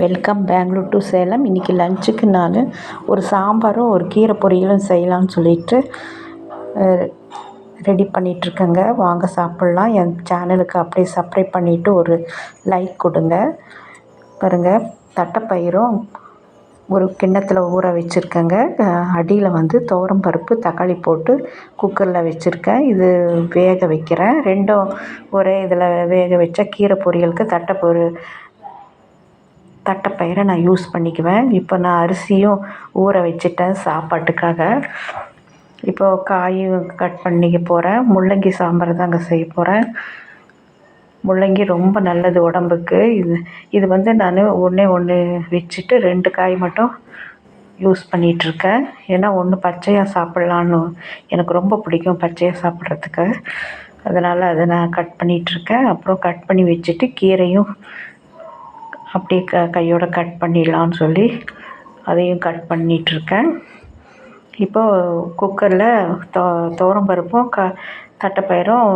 Welcome Bangalore to Salem இன்றைக்கி லஞ்சுக்கு நான் ஒரு சாம்பாரும் ஒரு கீரை பொரியலும் செய்யலாம்னு சொல்லிட்டு ரெடி பண்ணிகிட்ருக்கேங்க வாங்க சாப்பிட்லாம். என் சேனலுக்கு அப்படியே சப்ஸ்கிரைப் பண்ணிவிட்டு ஒரு லைக் கொடுங்க. பாருங்கள் தட்டைப்பயிரும் ஒரு கிண்ணத்தில் ஊற வச்சுருக்கேங்க. அடியில் வந்து துவரம் பருப்பு தக்காளி போட்டு குக்கரில் வச்சுருக்கேன். இது வேக வைக்கிறேன். ரெண்டும் ஒரே இதில் வேக வச்சா கீரை பொரியலுக்கு தட்டை பொரு தட்டைப்பயிரை நான் யூஸ் பண்ணிக்குவேன். இப்போ நான் அரிசியும் ஊற வச்சுட்டேன் சாப்பாட்டுக்காக. இப்போது காயும் கட் பண்ணிக்க போகிறேன் முள்ளங்கி சாம்பார் தாங்க செய்ய போகிறேன் முள்ளங்கி ரொம்ப நல்லது உடம்புக்கு. இது இது வந்து நான் ஒன்றே ஒன்று வச்சுட்டு ரெண்டு காய் மட்டும் யூஸ் பண்ணிகிட்ருக்கேன் ஏன்னா ஒன்று பச்சையாக சாப்பிட்லான்னு எனக்கு ரொம்ப பிடிக்கும் பச்சையாக சாப்பிட்றதுக்கு. அதனால் அதை நான் கட் பண்ணிகிட்ருக்கேன் அப்புறம் கட் பண்ணி வச்சுட்டு கீரையும் அப்படியே க கையோடு கட் பண்ணிடலான்னு சொல்லி அதையும் கட் பண்ணிகிட்ருக்கேன் இப்போது குக்கரில் தோ துவரம் பருப்பும் க தட்டைப்பயிரும்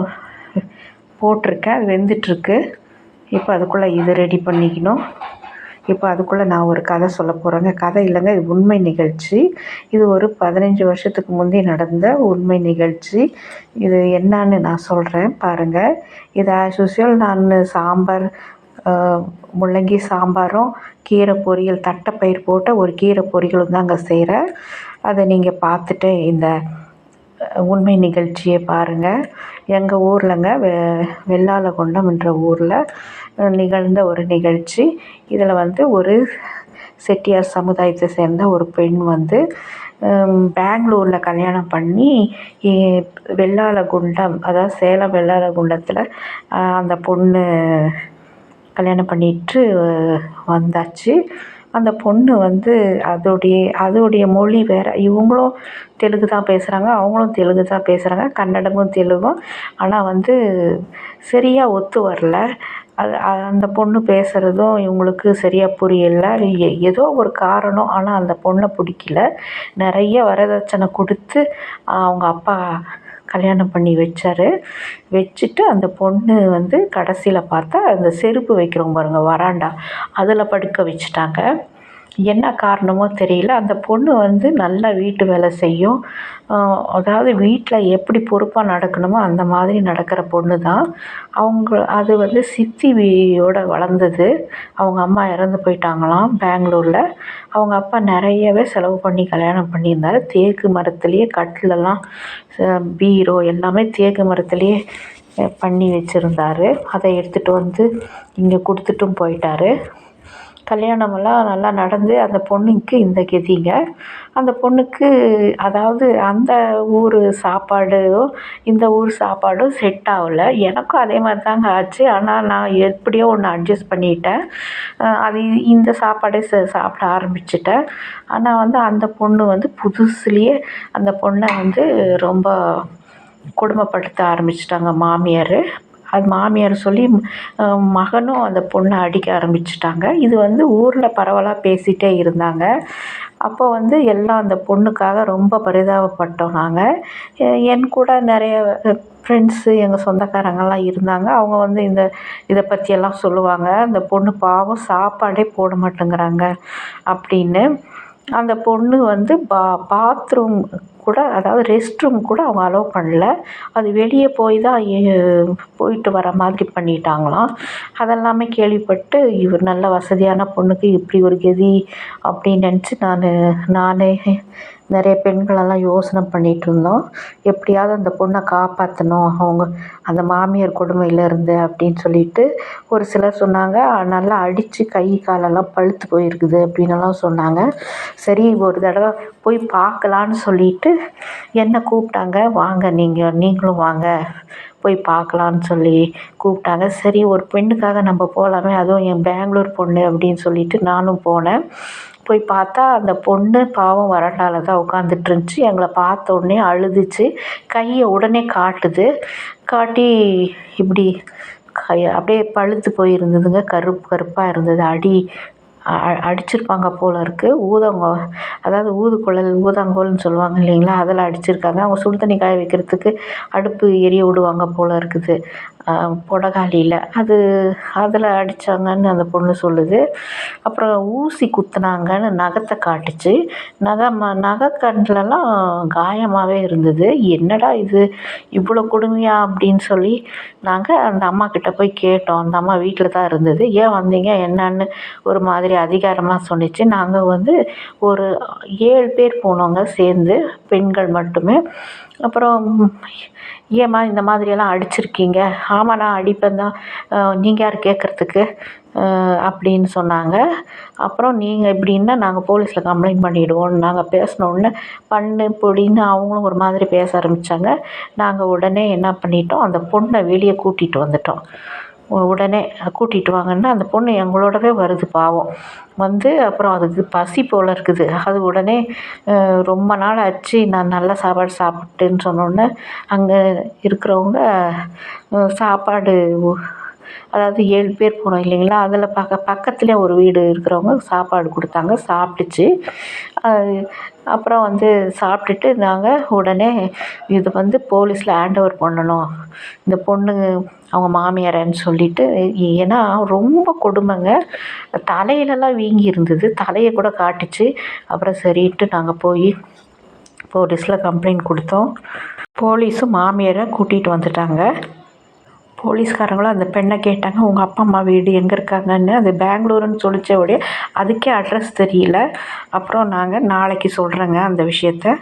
போட்டிருக்கேன். அது வெந்துட்டுருக்கு. இப்போ அதுக்குள்ளே இது ரெடி பண்ணிக்கணும். இப்போ அதுக்குள்ளே நான் ஒரு கதை சொல்ல போகிறேங்க கதை இல்லைங்க இது உண்மை நிகழ்ச்சி. இது ஒரு பதினஞ்சு வருஷத்துக்கு முந்தைய நடந்த உண்மை நிகழ்ச்சி. இது என்னான்னு நான் சொல்கிறேன் பாருங்கள் இது ஆஸ் யூஸ்வல் நான் சாம்பார் முள்ளங்கி சாம்பாரும் கீரை பொரியல் தட்டைப்பயிர் போட்ட ஒரு கீரை பொரியலும் தாங்க செய்கிறேன் அதை நீங்கள் பார்த்துட்டு இந்த உண்மை நிகழ்ச்சியை பாருங்கள் எங்கள் ஊர்லங்க வெ வெள்ளாளகுண்டம் என்ற ஊரில் நிகழ்ந்த ஒரு நிகழ்ச்சி. இதில் வந்து ஒரு செட்டியார் சமுதாயத்தை சேர்ந்த ஒரு பெண் வந்து பெங்களூரில் கல்யாணம் பண்ணி வெள்ளாளகுண்டம் அதாவது சேலம் வெள்ளாளகுண்டத்தில் அந்த பொண்ணு கல்யாணம் பண்ணிட்டு வந்தாச்சு. அந்த பொண்ணு வந்து அதோடைய அதோடைய மொழி வேறு. இவங்களும் தெலுங்கு தான் பேசுகிறாங்க அவங்களும் தெலுங்கு தான் பேசுகிறாங்க கன்னடமும் தெலுங்கும் ஆனால் வந்து சரியாக ஒத்து வரல. அது அந்த பொண்ணு பேசுகிறதும் இவங்களுக்கு சரியாக புரியலை. ஏதோ ஒரு காரணம். ஆனால் அந்த பொண்ணை பிடிக்கல. நிறைய வரதட்சணை கொடுத்து அவங்க அப்பா கல்யாணம் பண்ணி வச்சார். வச்சுட்டு அந்த பொண்ணு வந்து கடைசியில் பார்த்தா அந்த செருப்பு வைக்கிறோம் பாருங்கள் வராண்டா. அதில் படுக்க வச்சுட்டாங்க. என்ன காரணமோ தெரியல. அந்த பொண்ணு வந்து நல்லா வீட்டு வேலை செய்யும். அதாவது வீட்டில் எப்படி பொறுப்பாக நடக்கணுமோ அந்த மாதிரி நடக்கிற பொண்ணு தான் அவங்க அது வந்து சித்தியோட வளர்ந்தது. அவங்க அம்மா இறந்து போயிட்டாங்களாம் பெங்களூரில். அவங்க அப்பா நிறையவே செலவு பண்ணி கல்யாணம் பண்ணியிருந்தாரு. தேக்கு மரத்துலேயே கட்டிலெல்லாம் பீரோ எல்லாமே தேக்கு மரத்துலேயே பண்ணி வச்சுருந்தாரு. அதை எடுத்துகிட்டு வந்து இங்கே கொடுத்துட்டும் போயிட்டார். கல்யாணமெல்லாம் நல்லா நடந்து அந்த பொண்ணுக்கு இந்த கதிங்க. அந்த பொண்ணுக்கு அதாவது அந்த ஊர் சாப்பாடும் இந்த ஊர் சாப்பாடும் செட் ஆகல. எனக்கும் அதே மாதிரி தாங்க ஆச்சு. ஆனால் நான் எப்படியோ ஒன்று அட்ஜஸ்ட் பண்ணிட்டேன். அது இந்த சாப்பாடே ச சாப்பிட ஆரம்பிச்சிட்டேன். ஆனால் வந்து அந்த பொண்ணு வந்து புதுசுலேயே அந்த பொண்ணை வந்து ரொம்ப கொடுமைப்படுத்த ஆரம்பிச்சிட்டாங்க மாமியார். அது மாமியார் சொல்லி மகனும் அந்த பொண்ணை அடிக்க ஆரம்பிச்சிட்டாங்க. இது வந்து ஊரில் பரவலாக பேசிகிட்டே இருந்தாங்க. அப்போ வந்து எல்லாம் அந்த பொண்ணுக்காக ரொம்ப பரிதாபப்பட்டோம் நாங்கள் என் கூட நிறைய ஃப்ரெண்ட்ஸு எங்கள் சொந்தக்காரங்கெல்லாம் இருந்தாங்க. அவங்க வந்து இந்த இதை பற்றியெல்லாம் சொல்லுவாங்க. அந்த பொண்ணு பாவம் சாப்பாடே போட மாட்டேங்கிறாங்க அப்படின்னு. அந்த பொண்ணு வந்து பா பாத்ரூம் கூட அதாவது ரெஸ்ட் ரூம் கூட அவங்க அலோவ் பண்ணல. அது வெளியே போய் தான் போயிட்டு வர மாதிரி பண்ணிட்டாங்களாம். அதெல்லாமே கேள்விப்பட்டு இவர் நல்ல வசதியான பொண்ணுக்கு இப்படி ஒரு கதி அப்படின்னு நினச்சி நான் நானே நிறைய பெண்களெல்லாம் யோசனை பண்ணிகிட்ருந்தோம் எப்படியாவது அந்த பொண்ணை காப்பாற்றணும் அவங்க அந்த மாமியார் கொடுமையிலேருந்து அப்படின்னு சொல்லிட்டு ஒரு சிலர் சொன்னாங்க. நல்லா அடித்து கை காலெல்லாம் பழுத்து போயிருக்குது அப்படின்னெல்லாம் சொன்னாங்க. சரி ஒரு தடவை போய் பார்க்கலான்னு சொல்லிட்டு என்னை கூப்பிட்டாங்க. வாங்க நீங்கள் நீங்களும் வாங்க போய் பார்க்கலான்னு சொல்லி கூப்பிட்டாங்க. சரி ஒரு பெண்ணுக்காக நம்ம போகலாமே. அதுவும் என் பெங்களூர் பொண்ணு அப்படின்னு சொல்லிட்டு நானும் போனேன். போய் பார்த்தா அந்த பொண்ணு பாவம் வராண்டால தான் உட்காந்துட்ருந்துச்சி எங்களை பார்த்த உடனே அழுதுச்சு. கையை உடனே காட்டுது. காட்டி இப்படி கை அப்படியே பழுத்து போயிருந்ததுங்க. கருப்பு கருப்பாக இருந்தது. அடி அடிச்சிருப்பாங்க போல் இருக்குது ஊதங்கோ அதாவது ஊதுகுழல் ஊதாங்கோல்னு சொல்லுவாங்க இல்லைங்களா? அதில் அடிச்சிருக்காங்க. அவங்க சுடு தண்ணி காய வைக்கிறதுக்கு அடுப்பு எரிய விடுவாங்க போல் இருக்குது. பொடகாலியில். அது அதில் அடித்தாங்கன்னு அந்த பொண்ணு சொல்லுது. அப்புறம் ஊசி குத்துனாங்கன்னு நகத்தை காட்டுச்சு. நகை ம நகைக்கண்லலாம் காயமாகவே இருந்தது. என்னடா இது? இவ்வளோ கொடுமையா அப்படின்னு சொல்லி நாங்கள் அந்த அம்மாக்கிட்ட போய் கேட்டோம். அந்த அம்மா வீட்டில் தான் இருந்தது. ஏன் வந்தீங்க? என்னன்னு? ஒரு மாதிரி அதிகாரமாக சொன்னிச்சு. நாங்கள் வந்து ஒரு ஏழு பேர் போனோங்க சேர்ந்து பெண்கள் மட்டுமே. அப்புறம் ஏம்மா இந்த மாதிரியெல்லாம் அடிச்சிருக்கீங்க? ஆமாம் நான் அடிப்பேன் தான். நீங்கள் யார் கேட்குறதுக்கு அப்படின்னு சொன்னாங்க. அப்புறம் நீங்கள் இப்படின்னா நாங்கள் போலீஸில் கம்ப்ளைண்ட் பண்ணிவிடுவோம் நாங்கள் பேசினோடனே பண்ணு பொடின்னு அவங்களும் ஒரு மாதிரி பேச ஆரம்பித்தாங்க நாங்கள் உடனே என்ன பண்ணிட்டோம்? அந்த பொண்ணை வெளியே கூட்டிகிட்டு வந்துட்டோம். உடனே கூட்டிகிட்டு வாங்கன்னா அந்த பொண்ணு எங்களோடவே வருது பாவம். வந்து அப்புறம் அதுக்கு பசி போல் இருக்குது. அது உடனே ரொம்ப நாள் ஆச்சு நான் நல்ல சாப்பாடு சாப்பிட்டேன்னு சொன்னோடனே அங்கே இருக்கிறவங்க சாப்பாடு அதாவது ஏழு பேர் போனோம் இல்லைங்களா? அதில் பக்க பக்கத்துலேயே ஒரு வீடு இருக்கிறவங்க சாப்பாடு கொடுத்தாங்க சாப்பிட்டுச்சு. அப்புறம் வந்து சாப்பிட்டுட்டு நாங்கள் உடனே இது வந்து போலீஸில் ஹேண்ட் ஓவர் பண்ணணும். இந்த பொண்ணு அவங்க மாமியாரன்னு சொல்லிட்டு ஏன்னா ரொம்ப கொடுமைங்க. தலையிலலாம் வீங்கி இருந்தது. தலையை கூட காட்டுச்சு. அப்புறம் சரின்ட்டு நாங்கள் போய் போலீஸில் கம்ப்ளைண்ட் கொடுத்தோம். போலீஸும் மாமியாரை கூட்டிகிட்டு வந்துட்டாங்க. போலீஸ்காரங்களும் அந்த பெண்ணை கேட்டாங்க உங்கள் அப்பா அம்மா வீடு எங்கே இருக்காங்கன்னு. அது பெங்களூருன்னு சொல்லிச்ச உடைய அதுக்கே அட்ரஸ் தெரியல. அப்புறம் நாங்கள் நாளைக்கு சொல்கிறேங்க அந்த விஷயத்த.